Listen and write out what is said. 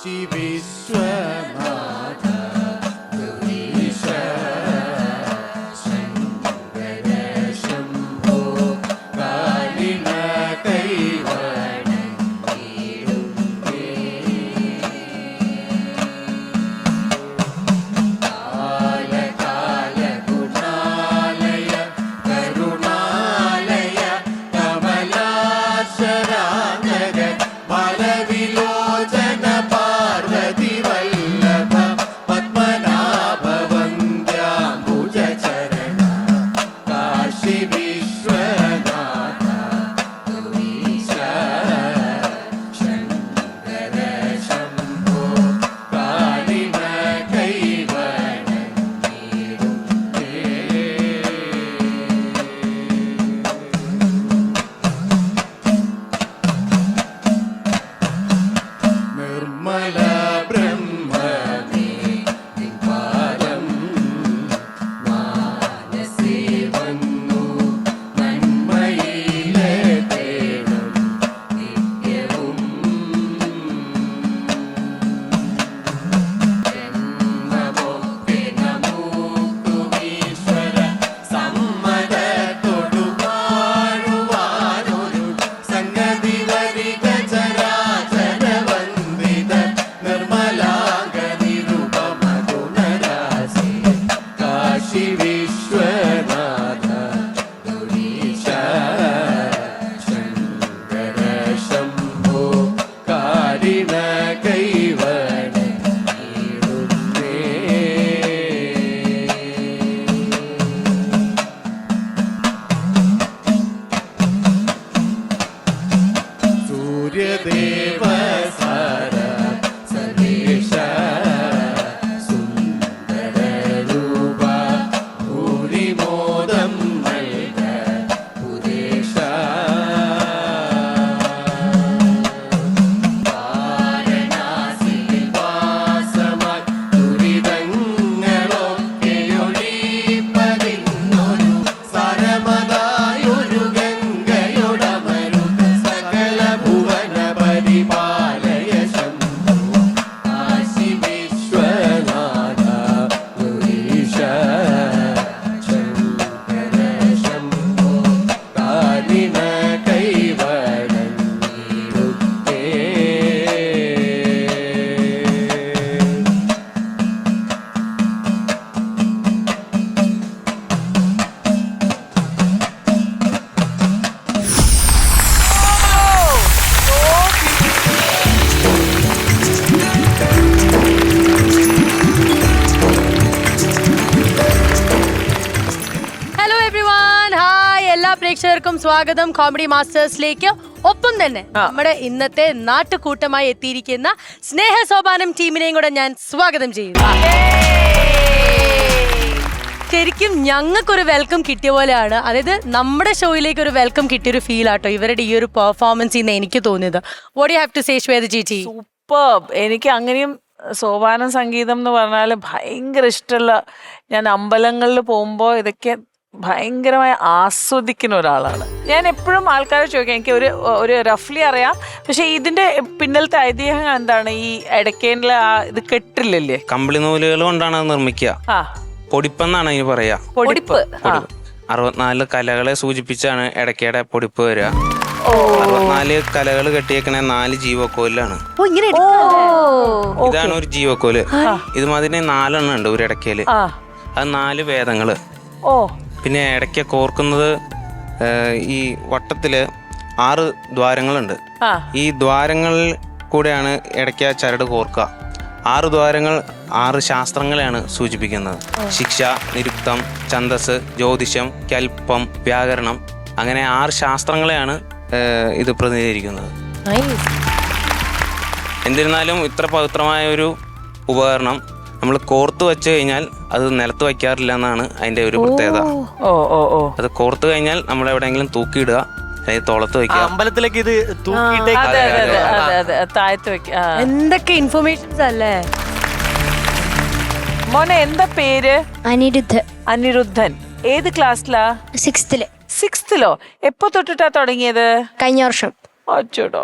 Shivishwa. എല്ലാ പ്രേക്ഷകർക്കും സ്വാഗതം. കോമഡി മാസ്റ്റേഴ്സിലേക്ക് ഒപ്പം തന്നെ നമ്മുടെ ഇന്നത്തെ നാട്ടുകൂട്ടമായി എത്തിയിരിക്കുന്ന സ്നേഹ സോപാനം ടീമിനെയും കൂടെ ഞാൻ സ്വാഗതം ചെയ്യുന്നു. ശരിക്കും ഞങ്ങൾക്കൊരു വെൽക്കം കിട്ടിയ പോലെയാണ്. അതായത് നമ്മുടെ ഷോയിലേക്ക് ഒരു വെൽക്കം കിട്ടിയൊരു ഫീൽ ആട്ടോ ഇവരുടെ ഈ ഒരു പെർഫോമൻസ് എന്ന് എനിക്ക് തോന്നിയത്. What you have to say Shweta ചേച്ചി? സൂപ്പർ എനിക്ക് അങ്ങനെയും സോപാനം സംഗീതം എന്ന് പറഞ്ഞാൽ ഭയങ്കര ഇഷ്ടമുള്ള ഞാൻ അമ്പലങ്ങളിൽ പോകുമ്പോൾ ഇതൊക്കെ ഭയങ്കരമായി ആസ്വദിക്കുന്ന ഒരാളാണ്. ഞാൻ എപ്പോഴും ആൾക്കാരെ ചോദിക്കാം എനിക്ക് ഒരു ഒരു റഫ്ലി അറിയാം. പക്ഷെ ഇതിന്റെ പിന്നിലത്തെ ഐതിഹ്യം എന്താണ്? ഈ ഇടയ്ക്കേനിലെ ആ ഇത് കെട്ടില്ലല്ലേ? കമ്പിളി നൂലുകൾ കൊണ്ടാണ് അത് നിർമ്മിക്കുക. ആ. പൊടിപ്പെന്നാണ് അതിന് പറയാ. പൊടിപ്പ്. പൊടി- അറുപത്തിനാല് കലകളെ സൂചിപ്പിച്ചാണ് ഇടയ്ക്കയുടെ പൊടിപ്പ് വരിക. അറുപത്തിനാല് കലകൾ കെട്ടിയേക്കണ നാല് ജീവക്കോലിലാണ്. ഓ ഇതാണ് ഒരു ജീവക്കോൽ. ഇതുമാതിരി നാലെണ്ണം ഉണ്ട് ഒരു ഇടയ്ക്കൽ ആ. അത് നാല് വേദങ്ങൾ. ഓ. പിന്നെ ഇടയ്ക്ക് കോർക്കുന്നത് ഈ വട്ടത്തിൽ ആറ് ദ്വാരങ്ങളുണ്ട്. ഈ ദ്വാരങ്ങളിൽ കൂടെയാണ് ഇടയ്ക്ക് ചരട് കോർക്കുക. ആറ് ദ്വാരങ്ങൾ ആറ് ശാസ്ത്രങ്ങളെയാണ് സൂചിപ്പിക്കുന്നത്. ശിക്ഷ നിരുക്തം ഛന്ദസ് ജ്യോതിഷം കൽപ്പം വ്യാകരണം അങ്ങനെ ആറ് ശാസ്ത്രങ്ങളെയാണ് ഇത് പ്രതിനിധീകരിക്കുന്നത്. എന്നിരുന്നാലും ഇത്ര പവിത്രമായ ഒരു ഉപകരണം നമ്മൾ കോർത്ത് വെച്ച് കഴിഞ്ഞാൽ അത് നിലത്ത് വയ്ക്കാറില്ല എന്നാണ് അതിന്റെ ഒരു പ്രത്യേകത. ഓ ഓ ഓ. അത് കോർത്ത് കഴിഞ്ഞാൽ നമ്മൾ എവിടെയെങ്കിലും തൂക്കിയിടുക അല്ലെങ്കിൽ തോളത്ത് ആ വയ്ക്കുക. അമ്പലത്തിലേക്ക് ഇത് തൂക്കിയിട്ടേക്ക് അതെ അതെ അതെ അതെ അതെ താഴത്ത് വെക്ക ആ. എന്തൊക്കെ ഇൻഫർമേഷൻസ് അല്ലേ? മോനെ എന്താ പേര്? അനിരുദ്ധ്. അനിരുദ്ധൻ. ഏത് ക്ലാസ്സിലാ? സിക്സ്ത്തിൽ സിക്സ്ത്തിലോ എപ്പോ തൊട്ടിട്ടാ തുടങ്ങിയത്? കഴിഞ്ഞ വർഷം. അച്ചോടോ.